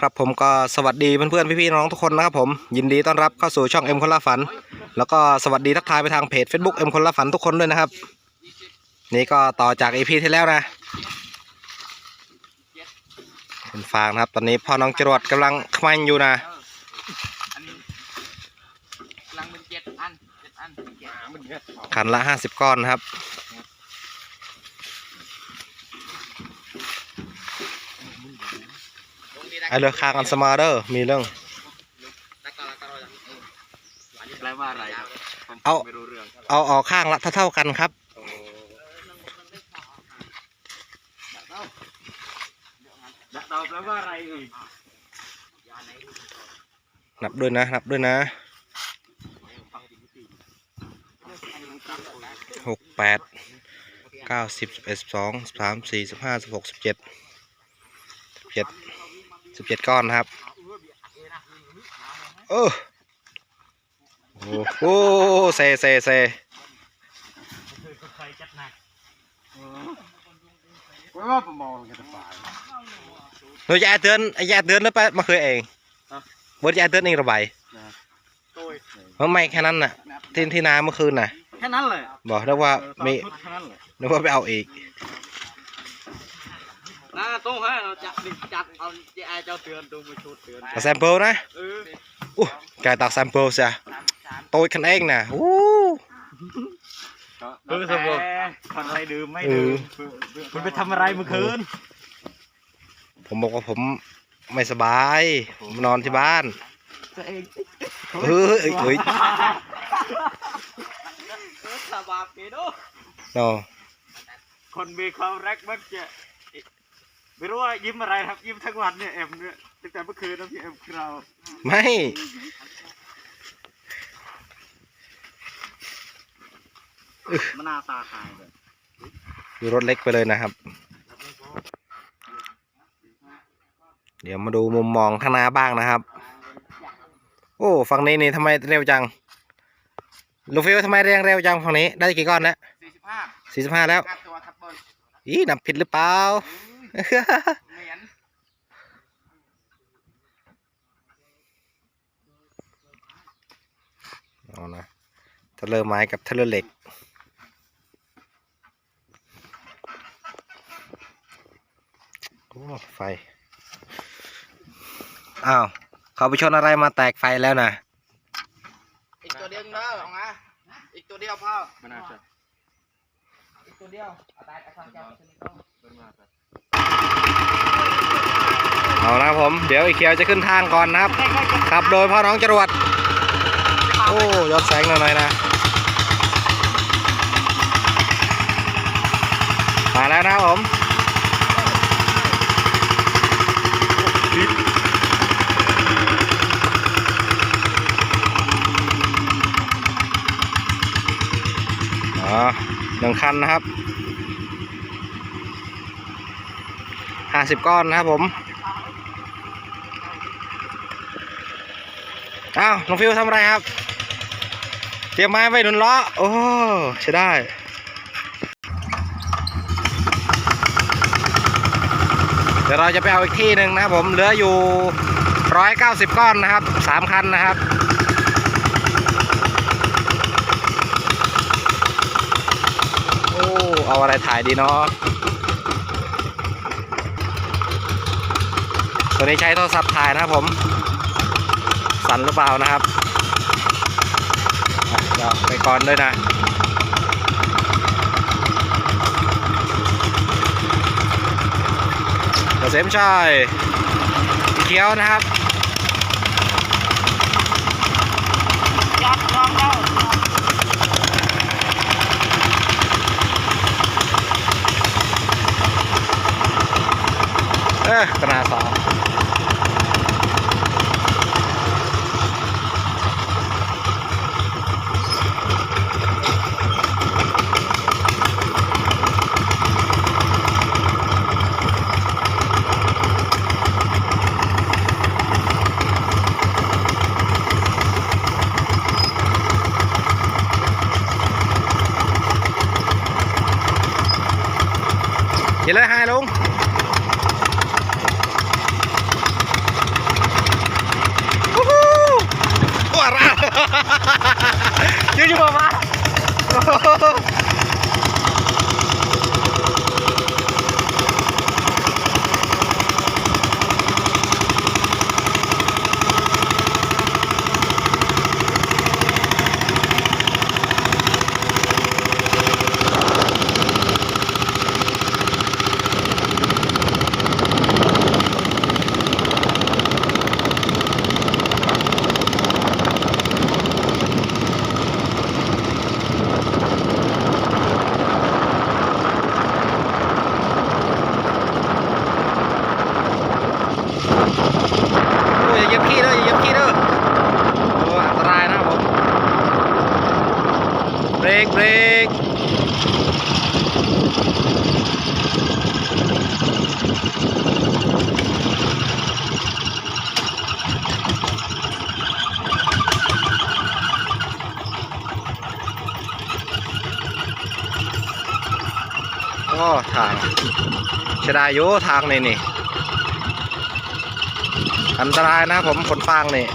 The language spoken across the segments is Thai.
ครับผมก็สวัสดีเพื่อนๆพี่ๆน้องๆทุกคนนะครับผมยินดีต้อนรับเข้าสู่ช่องเอ็มคนละฝัน แล้วก็สวัสดีทักทายไปทางเพจ Facebook เอ็มคนละฝันทุกคนด้วยนะครับ นี่ก็ต่อจากอีพีที่แล้วนะเป็นฟางนะครับ ตอนนี้พ่อน้องจรวดกำลังขมันอยู่นะอันนี้กำลังเป็นเจ็ดอันเจ็ดอันเจ็ดอันมันเยอะขันละห้าสิบก้อนนะครับ ไอ เลือกคางกันสมาเดอร์มีเรื่อง แปลว่าอะไรผมเอา ไม่รู้เรื่องเอาออกข้างละเท่าๆกันครับดักเดาแปลว่าอะไรเอ่ยนับด้วยนะ นับด้วยนะหกแปดเก้าสิบสิบเอ็ดสิบสองสิบสามสี่สิบห้าสิบหกสิบเจ็ดสิบเจ็ด สิบเจ็ดก้อนนะครับเออโอ้โหเซเซเซว่าประมองกันไปหนูจะแอเตือนไอ้แอเตือนแล้วไปมาเคยเองบนจะแอเตือนเองระบายตัวเพราะไม่แค่นั้นน่ะที่ที่นาเมื่อคืนน่ะ แค่นั้นเลย บอกได้ว่ามีแค่นั้นเลยนึกว่าไปเอาอีก น่าตู้ให้เราจัดดิจัดเอาเจ้าเจ้าเตือนตู้มาชุดเตือนเอาแซมเปิลนะเอออู้กายตักแซมเปิลเสียตัวคันเองน่ะอู้เออสมบูรณ์คนอะไรดื่มไม่เอดื่อมคุณไปทำอะไรเมื่อคืน ผมบอกว่าผมไม่สบายผมนอนที่บ้านตัวเองเฮ้ยเอ้ยเอ้ยสบายปีโดเนาะคนมีความรักมักจะ ไม่รู้ว่ายิ้มอะไรครับ ยิ้มทั้งวันเนี่ยเอ็มเนี่ยตั้งแต่เมื่อคืนนะพี่เอ็มคราวไม่มนาตาหายเลยดูรถเล็กไปเลยนะครับ เดี๋ยวมาดูมุมมองข้างหน้าบ้างนะครับ โอ้ฝั่งนี้นี่ทำไมเร็วจัง ลูกฟิวทำไมเรียงเร็วจังฝั่งนี้ได้กี่ก้อนแล้วสี่สิบห้าสี่สิบห้าแล้วค่าตัวทับเบิลอีนับผิดหรือเปล่า เหรียญเอานะทะเลอร์ไม้กับทะเลอร์เหล็กโอ้ไฟ อ้าว เขาไปชนอะไรมาแตกไฟแล้วนะ อีกตัวเดียวเด้อเอาไงอีกตัวเดียวพ่อไม่น่าจะอีกตัวเดียวเอาได้เอาทางเจ้าชนิดต้อง เอานะผม เดี๋ยวไอีเขียวจะขึ้นทางก่อนนะครับ ขับโดยพ่อน้องจรวด โอ้ยอดแสงหน่อยนะ มาแล้วนะผมหนึ่งคันนะครับห้าสิบก้อนนะครับผม อ้าวน้องฟิวทำอะไรครับ เตรียมไม้ไว้หนุนล้อ โอ้ใช่ได้เดี๋ยวเราจะไปเอาอีกที่หนึ่งนะครับผมเหลืออยู่ร้อยเก้าสิบก้อนนะครับสามคันนะครับ โอ้เอาอะไรถ่ายดีเนาะตัวนี้ใช้โทรศัพท์ถ่ายนะครับผม สั่นหรือเปล่านะครับเดี๋ยวไปก่อนด้วยนะเกษมชัยเขียวนะครับเออกระนาสอง ขียนเลยให้ลุงว้าวยืนอยู่ประมาณ รกกโอ้ทางเสียดายอยู่ทางนี่นี่อันตรายนะผมขนฟางนี่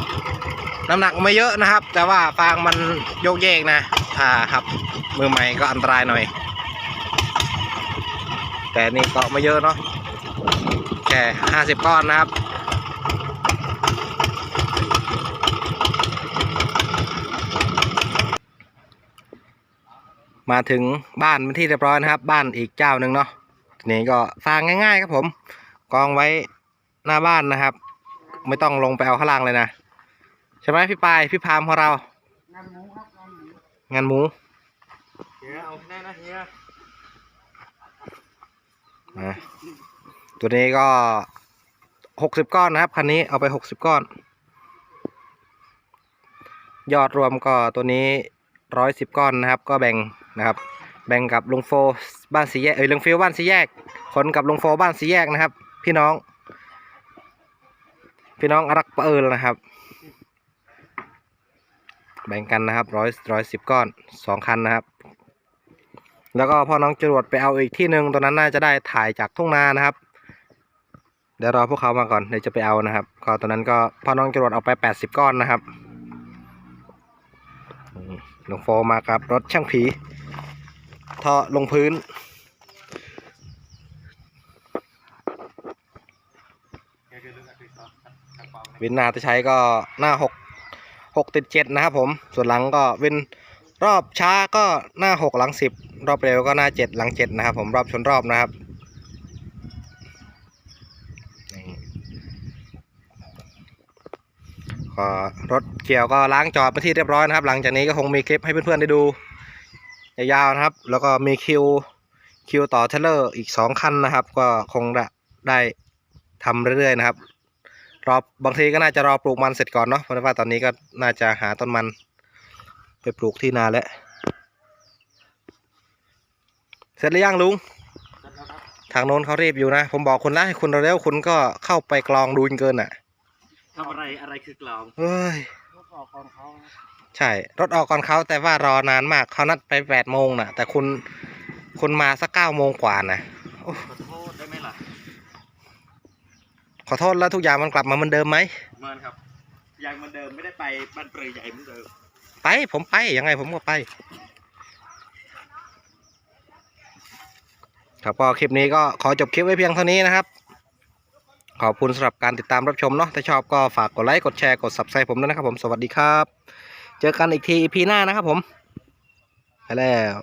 น้ำหนักไม่เยอะนะครับ แต่ว่าฟางมันโยกเยกนะ ถ้าครับมือใหม่ก็อันตรายหน่อย แต่นี่เก็ไม่เยอะเนาะแค่ห้าสิบก้อนนะครับมาถึงบ้านเป็นที่เรียบร้อยนะครับ บ้านอีกเจ้าหนึ่งเนาะนี้ก็ฟางง่าย ๆ ครับผม กองไว้หน้าบ้านนะครับ ไม่ต้องลงไปเอาข้างล่างเลยนะ ใช่ไหมพี่ปายพี่พามของเรา งานหมูเฮียเอาแน่นะเฮียนะตัวนี้ก็หกสิบก้อนนะครับคันนี้เอาไปหกสิบก้อน ยอดรวมก็ตัวนี้ร้อยสิบก้อนนะครับ ก็แบ่งนะครับ แบ่งกับลุงโฟบ้านสีแยกเอ้ยลุงฟิวบ้านสีแยกขนกับลุงโฟบ้านสีแยกนะครับ พี่น้อง พี่น้องรักปะเอิญนะครับ แบ่งกันนะครับร้อยร้อยสิบก้อนสองคันนะครับ แล้วก็พอน้องจรวดไปเอาอีกที่หนึ่งตัวนั้นน่าจะได้ถ่ายจากทุ่งนานะครับ เดี๋ยวรอพวกเขามาก่อนเดี๋ยวจะไปเอานะครับ ก็ตัวนั้นก็พอน้องจรวดเอาไปแปดสิบก้อนนะครับหลวงโฟมากับรถช่างผีท่อลงพื้นวินนาจะใช้ก็หน้าหก หกติดเจ็ดนะครับผมส่วนหลังก็วินรอบช้าก็หน้าหกหลังสิบรอบเร็วก็หน้าเจ็ดหลังเจ็ดนะครับผมรอบชนรอบนะครับก็รถเกี่ยวก็ล้างจอดไปที่เรียบร้อยนะครับ หลังจากนี้ก็คงมีคลิปให้เพื่อนๆได้ดูยาวๆนะครับ แล้วก็มีคิวคิวต่อเทเลอร์อีกสองคันนะครับ ก็คงได้ทำเรื่อยๆนะครับ รอบางทีก็น่าจะรอปลูกมันเสร็จก่อนเนาะเพราะว่าตอนนี้ก็น่าจะหาต้นมัน ไปปลูกที่นาแล้วเสร็จหรือยังลุงทางโน้นเขารีบอยู่นะ ผมบอกคุณแล้วให้คุณเร็วๆคุณก็เข้าไปกลองดูจนเกินอะทำอะไรอะไรคือกลองเฮ้ยรถออกก่อนเขาใช่รถออกก่อนเขาแต่ว่ารอนานมากเขานัดไปแปดโมงน่ะ แต่คุณคุณมาสักเก้าโมงกว่านะขอโทษได้ไหมล่ะ ข อโทษแล้วทุกอย่างมันกลับมาเหมือนเดิมไหมเมินครับยังเหมือนเดิมไม่ได้ไปบ้านเปรยใหญ่เหมือนเดิมไปผมไปยังไงผมก็ไป ครับก็คลิปนี้ก็ขอจบคลิปไว้เพียงเท่านี้นะครับ ขอบคุณสำหรับการติดตามรับชมเนาะถ้าชอบก็ฝากกดไลค์กดแชร์กด subscribe ผมด้วยนะครับผมสวัสดีครับ เจอกันอีกที EP หน้านะครับผม ไปแล้ว